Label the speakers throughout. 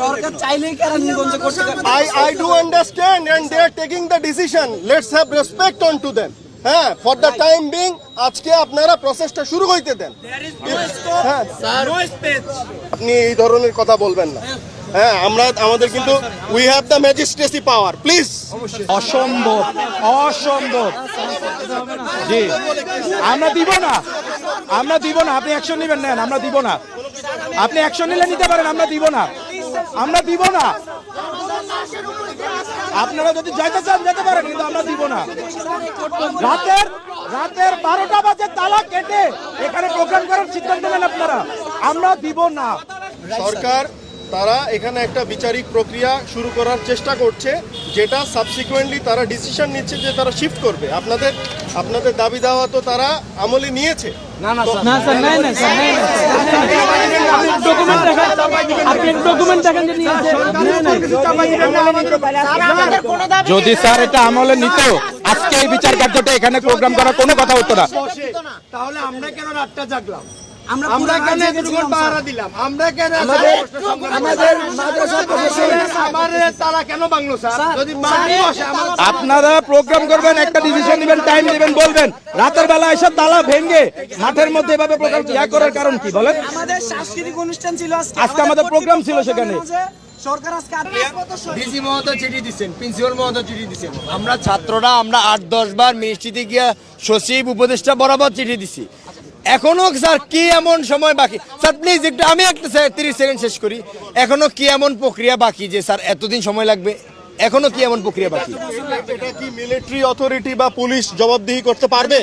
Speaker 1: সরকার চাইলেই কেরানীগঞ্জ করতে পারে।
Speaker 2: I, I do understand and they are taking the decision. Let's have respect on to them. হ্যাঁ for the time being আজকে আপনারা প্রসেসটা শুরু হইতে দেন। হ্যাঁ। আপনি এই ধরনের কথা বলবেন না। হ্যাঁ। আমরা আমাদের কিন্তু we have the magistracy power please
Speaker 3: অসম্ভব অসম্ভব। জি। আমরা দিব না। আমরা দিব না। আপনি অ্যাকশন নেবেন নেন আমরা দিব না। আপনি অ্যাকশন নিলে নিতে পারেন আমরা দিব না। আমরা দিব না। আপনারা যদি যাইতে চান, যেতে পারেন, কিন্তু আমরা দিব না। রাতের রাতের বারোটা বাজে তালা কেটে এখানে প্রোগ্রাম করার সিদ্ধান্ত নেন আপনারা। আমরা দিব না।
Speaker 2: সরকার, তারা এখানে একটা বিচারিক প্রক্রিয়া শুরু করার চেষ্টা করছে, যেটা সাবসিকুয়েন্টলি তারা ডিসিশন নিচ্ছে যে তারা শিফট করবে। আপনাদের আপনাদের দাবি দাওয়া তো তারা আমলে নিয়েছে।
Speaker 1: না স্যার। নাই না স্যার নাই আপনি ডকুমেন্ট দেখেন। আপনি ডকুমেন্ট দেখেন যে নিয়েছে
Speaker 3: যদি স্যার এটা আমলে নিত আজকে এই বিচার কার্যটা এখানে প্রোগ্রাম করার কোনো কথা হতো না।
Speaker 4: তাহলে আমরা কেন রাতটা জাগলাম?
Speaker 1: আমরা
Speaker 4: আমরা কেন
Speaker 1: রাত
Speaker 4: পাহারা দিলাম? আমরা কেন
Speaker 1: আমাদের আমাদের মাদ্রাসা
Speaker 4: আমাদের তারা কেন বাংলো স্যার? যদি বাংলো আসে আমার
Speaker 3: আপনারা প্রোগ্রাম করবেন একটা ডিসিশন নেবেন টাইম নেবেন বলবেন। রাতের বেলা এসব তালা ভেঙে মাঠের মধ্যে এভাবে প্রোগ্রাম ইয়া করার কারণ কি বলেন?
Speaker 1: আমাদের সাংস্কৃতিক অনুষ্ঠান ছিল আজকে
Speaker 3: আমাদের program ছিল সেখানে।
Speaker 1: সরকার
Speaker 4: ডিসি মহোদয় চিঠি দিচ্ছেন প্রিন্সিপাল মহোদয় চিঠি দিচ্ছেন আমরা ছাত্ররা আমরা আট দশ বার মিনিস্ট্রিতে গিয়া সচিব উপদেষ্টা বরাবর চিঠি দিছি। এখনও স্যার কি এমন সময় বাকি? স্যার প্লিজ একটু আমি একটা স্যার তিরিশ সেকেন্ড শেষ করি। এখনও কি এমন প্রক্রিয়া বাকি যে স্যার এতদিন সময় লাগবে? এখনও কি এমন প্রক্রিয়া বাকি?
Speaker 2: এটা কি মিলিটারি অথরিটি বা পুলিশ জবাবদিহি করতে পারবে?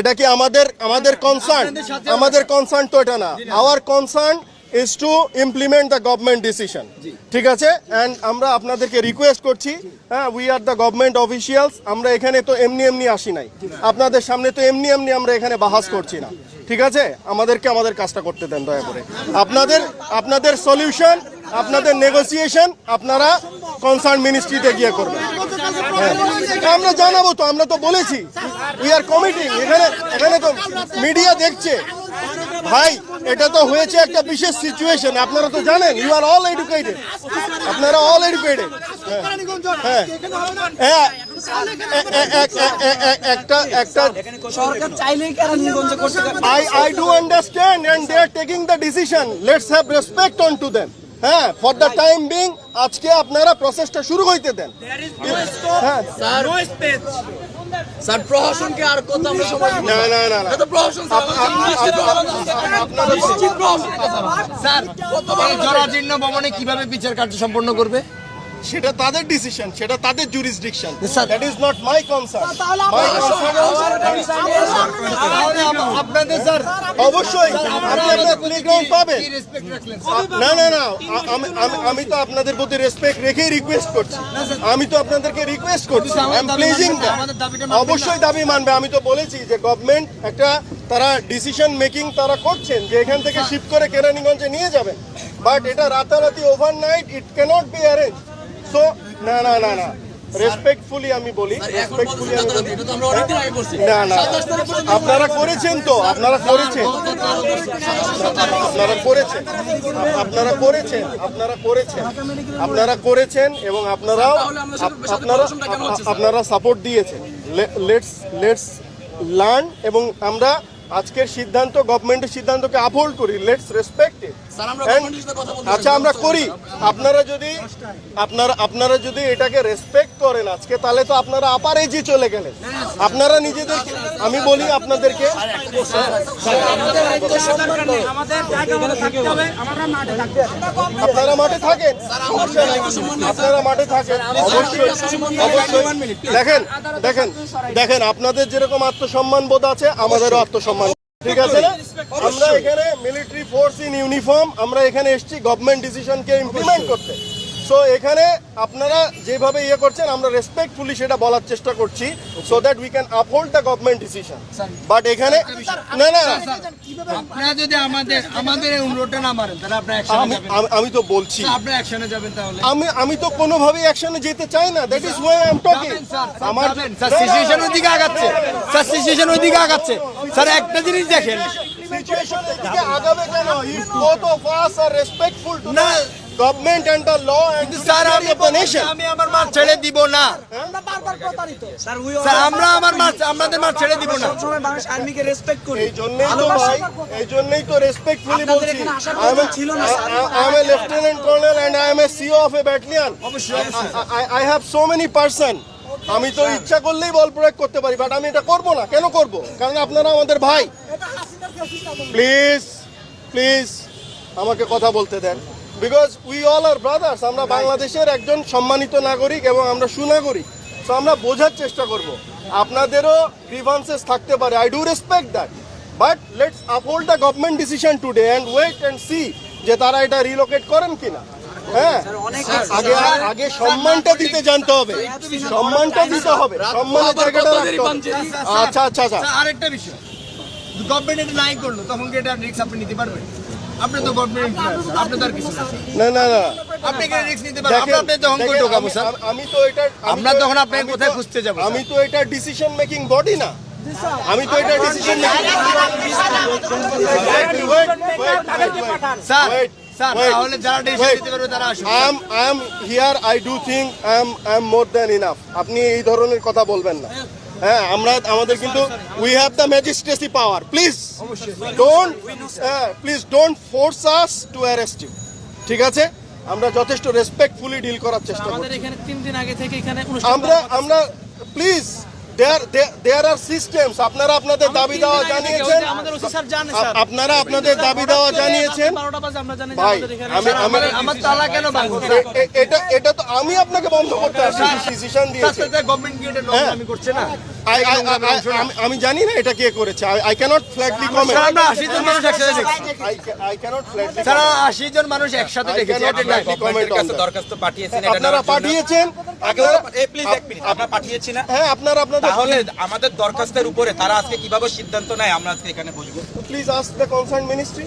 Speaker 2: এটা কি আমাদের আমাদের কনসার্ন আমাদের কনসার্ন তো এটা না। Our concern is to implement the government decision ঠিক আছে? অ্যান্ড আমরা আপনাদেরকে রিকোয়েস্ট করছি হ্যাঁ we are the government officials আমরা এখানে তো এমনি এমনি আসি নাই। আপনাদের সামনে তো এমনি এমনি আমরা এখানে বাহাস করছি না। ঠিক আছে? আমাদেরকে আমাদের কাজটা করতে দেন দয়া করে। আপনাদের আপনাদের সলিউশন আপনাদের নেগোসিয়েশন আপনারা কনসার্ন মিনিস্ট্রিতে গিয়ে করবেন। হ্যাঁ। আমরা জানাব তো, আমরা তো বলেছি। উই আর কমিটিং এখানে এখানে তো মিডিয়া দেখছে। ভাই, এটা তো হয়েছে একটা বিশেষ সিচুয়েশন আপনারা তো জানেন ইউ আর অল এডুকেটেড আপনারা অল এডুকেটেড হ্যাঁ। হ্যাঁ। একটা একটা
Speaker 1: সরকার চাইলেই কেরানীগঞ্জ করতে পারে?
Speaker 2: I, I do understand and they are taking the decision. Let's have respect on to them. হ্যাঁ ফর দ্য টাইম বিং আজকে আপনারা প্রসেসটা শুরু হইতে দেন। হ্যাঁ।
Speaker 4: স্যার প্রশাসনকে আর কত আমরা সময়
Speaker 2: না। না না না
Speaker 4: প্রশাসন স্যার জরাজীর্ণ ভবনে কীভাবে বিচার কার্য সম্পন্ন করবে?
Speaker 2: সেটা তাদের ডিসিশন সেটা তাদের jurisdiction. That is not my concern my
Speaker 4: আপনাদের স্যার
Speaker 2: অবশ্যই আপনি আপনার প্লেগ্রাউন্ড পাবেন না না না আমি আমি- আমি তো আপনাদের প্রতি রেসপেক্ট রেখেই রিকোয়েস্ট করছি। আমি তো আপনাদেরকে রিকোয়েস্ট করছি। আই এম প্লেজিং অবশ্যই দাবি মানবে। আমি তো বলেছি যে গভর্নমেন্ট একটা তারা ডিসিশন মেকিং তারা করছেন যে এখান থেকে শিফট করে কেরানীগঞ্জে নিয়ে যাবেন বাট এটা রাতারাতি overnight it cannot be arrange so না না না না রেসপেক্টফুলি আমি বলি রেসপেক্টফুলি আমি বলি না না আপনারা করেছেন তো আপনারা করেছেন আপনারা করেছেন আপনারা করেছেন আপনারা করেছেন আপনারা করেছেন এবং আপনারাও আপনারা আপনারা সাপোর্ট দিয়েছেন লেটস লেটস লার্ন এবং আমরা আজকের সিদ্ধান্ত গভর্নমেন্টের সিদ্ধান্তকে আপহোল্ড করি লেটস রেসপেক্ট আচ্ছা আমরা করি। আপনারা যদি আপনারা আপনারা যদি এটাকে রেসপেক্ট করেন আজকে তাহলে তো আপনারা আপার এজি চলে গেলেন। আপনারা নিজেদের আমি বলি আপনাদেরকে। আপনারা মাঠে থাকেন? আপনারা মাঠে থাকেন। দেখেন দেখেন দেখেন, আপনাদের যেরকম আত্মসম্মান বোধ আছে, আমাদেরও আত্মসম্মান। ঠিক আছে আমরা এখানে মিলিটারি ফোর্স ইন ইউনিফর্ম আমরা এখানে এসেছি গভর্নমেন্ট ডিসিশনকে ইমপ্লিমেন্ট করতে। সো এখানে আপনারা যেভাবে ইয়ে করছেন আমরা রেসপেক্টফুলি সেটা বলার চেষ্টা করছি so that we can uphold the government decision but এখানে না না
Speaker 4: আপনারা যদি আমাদের আমাদের অনুরোধটা না মারেন তাহলে আপনারা অ্যাকশনে
Speaker 2: আমি
Speaker 4: যাবেন
Speaker 2: আমি- আমি তো বলছি।
Speaker 4: আপনারা অ্যাকশনে যাবেন তাহলে।
Speaker 2: আমি আমি তো কোনোভাবেই অ্যাকশনে যেতে চাই না। That is why I am talking আমার
Speaker 4: স্যার সিচুয়েশন ওইদিকে আগাচ্ছে। স্যার সিচুয়েশন ওইদিকে আগাচ্ছে। স্যার একটা জিনিস দেখেন।
Speaker 2: সিচুয়েশন দিকে আগাবে কেন? If both of us are respectful to
Speaker 4: না
Speaker 2: government and the law and
Speaker 4: sir আমি
Speaker 2: of the
Speaker 4: আমি আমার মাঠ ছেড়ে দিব না। আমরা বারবার প্রতারিত। স্যার উই স্যার আমরা আমার মাঠ আমাদের মাঠ ছেড়ে দিব না।
Speaker 5: সবসময় বাংলাদেশ আর্মিকে রেসপেক্ট করি।
Speaker 2: এই জন্যই তো ভাই এই জন্যই তো রেসপেক্টফুলি বলছি।
Speaker 5: কথা ছিল না, sir.
Speaker 2: I am a lieutenant colonel and I am a CO of a battalion I have so many person আমি তো ইচ্ছা করলেই বল প্রয়োগ করতে পারি বাট আমি এটা করব না। কেন করব? কারণ আপনারা আমাদের ভাই। প্লিজ প্লিজ আমাকে কথা বলতে দেন। Because we all are brothers আমরা বাংলাদেশের একজন সম্মানিত নাগরিক এবং আমরা সুনাগরিক। সো আমরা বোঝার চেষ্টা করব। আপনাদেরও গ্রিভান্সেস থাকতে পারে। I do respect that but let's uphold the government decision today and wait and see যে তারা এটা রিলোকেট করেন কিনা। হ্যাঁ? আগে আগে সম্মানটা দিতে জানতে হবে। সম্মানটা দিতে হবে। সম্মানের জায়গাটা আচ্ছা আচ্ছা আচ্ছা।
Speaker 4: আরেকটা বিষয়। গভর্নমেন্ট এটা নাই করল তখন কি এটা রিস্ক আপনি নিতে পারবেন? আপনি তো গভর্নমেন্ট আপনি তো আর কিছু না।
Speaker 2: না না
Speaker 4: আপনি কি রিস্ক নিতে
Speaker 2: দেখেন,
Speaker 4: আপনি কই ঢোকাবো স্যার
Speaker 2: আমি- তো এটা
Speaker 4: আমরা তখন আপনাকে
Speaker 2: আমি
Speaker 4: কোথায় খুঁজতে যাব,
Speaker 2: আমি তো এটা ডিসিশন মেকিং বডি না। আমি তো এটা decision making
Speaker 4: sir
Speaker 2: Wait,
Speaker 4: sir
Speaker 2: wait,
Speaker 4: তাহলে যারা ডিসিশন
Speaker 2: wait.
Speaker 4: নিতে পারবে তারা আসুন।
Speaker 2: I am I am here I do think I am I am more than আপনি এই ধরনের কথা বলবেন না। হ্যাঁ আমরা আমাদের কিন্তু we have the magistracy power please don't please don't force us to arrest you ঠিক আছে? আমরা যথেষ্ট রেসপেক্টফুলি ডিল করার চেষ্টা করছি।
Speaker 1: এখানে তিন দিন আগে থেকে এখানে
Speaker 2: আমরা আমরা please there there R systems আপনারা আপনাদের দাবি দেওয়া জানিয়েছেন? আপনারা আপনাদের দাবি দেওয়া জানিয়েছেন? এটা এটা তো আমি আপনাকে বন্ধ করতে আসছি ডিসিশন দিয়েছি।
Speaker 4: আমি
Speaker 2: জানি না এটা কে করেছে। আই ক্যানট ফ্ল্যাটলি কমেন্ট
Speaker 4: আমরা আশি জন মানুষ একসাথে দেখছি।
Speaker 2: আই ক্যানট ফ্ল্যাটলি
Speaker 4: স্যার আশি জন মানুষ একসাথে দেখেছি.
Speaker 6: দরখাস্ত পাঠিয়েছেন
Speaker 2: আপনারা পাঠিয়েছেন? হ্যাঁ আপনারা আপনাদের
Speaker 6: তাহলে আমাদের দরখাস্তের উপরে তারা আজকে কীভাবে সিদ্ধান্ত নেয় আমরা আজকে এখানে বসবো।
Speaker 2: Please ask the concern ministry